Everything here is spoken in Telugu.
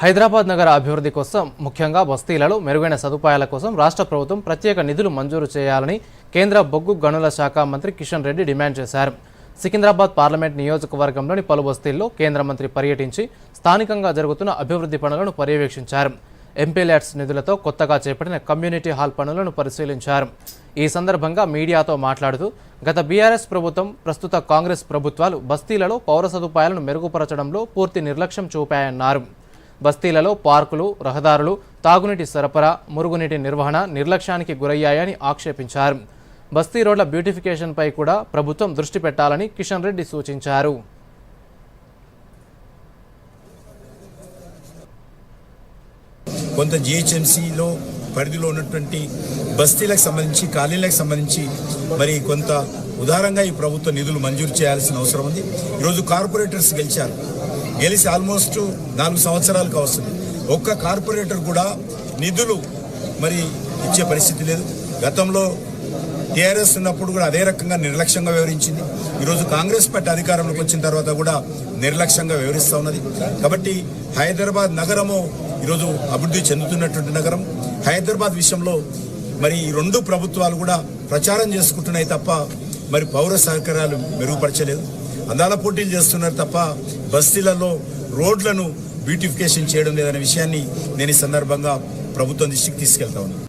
హైదరాబాద్ నగర అభివృద్ధి కోసం ముఖ్యంగా బస్తీలలో మెరుగైన సదుపాయాల కోసం రాష్ట్ర ప్రభుత్వం ప్రత్యేక నిధులు మంజూరు చేయాలని కేంద్ర బొగ్గు గనుల శాఖ మంత్రి కిషన్ రెడ్డి డిమాండ్ చేశారు. సికింద్రాబాద్ పార్లమెంట్ నియోజకవర్గంలోని పలు బస్తీల్లో కేంద్ర మంత్రి పర్యటించి స్థానికంగా జరుగుతున్న అభివృద్ధి పనులను పర్యవేక్షించారు. ఎంపీల్యాడ్స్ నిధులతో కొత్తగా చేపట్టిన కమ్యూనిటీ హాల్ పనులను పరిశీలించారు. ఈ సందర్భంగా మీడియాతో మాట్లాడుతూ గత బీఆర్ఎస్ ప్రభుత్వం ప్రస్తుత కాంగ్రెస్ ప్రభుత్వాలు బస్తీలలో పౌర సదుపాయాలను మెరుగుపరచడంలో పూర్తి నిర్లక్ష్యం చూపాయన్నారు. బస్తీలలో పార్కులు రహదారులు తాగునీటి సరఫరా మురుగునీటి నిర్వహణ నిర్లక్ష్యానికి గురయ్యాయని ఆక్షేపించారు. బస్తీ రోడ్ల బ్యూటిఫికేషన్పై కూడా ప్రభుత్వం దృష్టి పెట్టాలని కిషన్ రెడ్డి సూచించారు. కొంత జిహెచ్ఎంసీలో పరిధిలో ఉన్నటువంటి బస్తీలకు సంబంధించి కాలనీలకు సంబంధించి మరి కొంత ఉదారంగా ఈ ప్రభుత్వ నిధులు మంజూరు చేయాల్సిన అవసరం ఉంది. ఈరోజు కార్పొరేటర్స్ గెలిచారు. గెలిచి ఆల్మోస్ట్ నాలుగు సంవత్సరాలకు వస్తుంది ఒక్క కార్పొరేటర్ కూడా నిధులు మరి ఇచ్చే పరిస్థితి లేదు. గతంలో టీఆర్ఎస్ ఉన్నప్పుడు కూడా అదే రకంగా నిర్లక్ష్యంగా వ్యవహరించింది. ఈరోజు కాంగ్రెస్ పార్టీ అధికారంలోకి వచ్చిన తర్వాత కూడా నిర్లక్ష్యంగా వివరిస్తూ ఉన్నది. కాబట్టి హైదరాబాద్ నగరము ఈరోజు అభివృద్ధి చెందుతున్నటువంటి నగరం. హైదరాబాద్ విషయంలో మరి ఈ రెండు ప్రభుత్వాలు కూడా ప్రచారం చేసుకుంటున్నాయి తప్ప మరి పౌర సహకారాలు మెరుగుపరచలేదు. అందాల పోటీలు చేస్తున్నారు తప్ప బస్తీలలో రోడ్లను బ్యూటిఫికేషన్ చేయడం లేదనే విషయాన్ని నేను ఈ సందర్భంగా ప్రభుత్వం దృష్టికి తీసుకెళ్తా ఉన్నాను.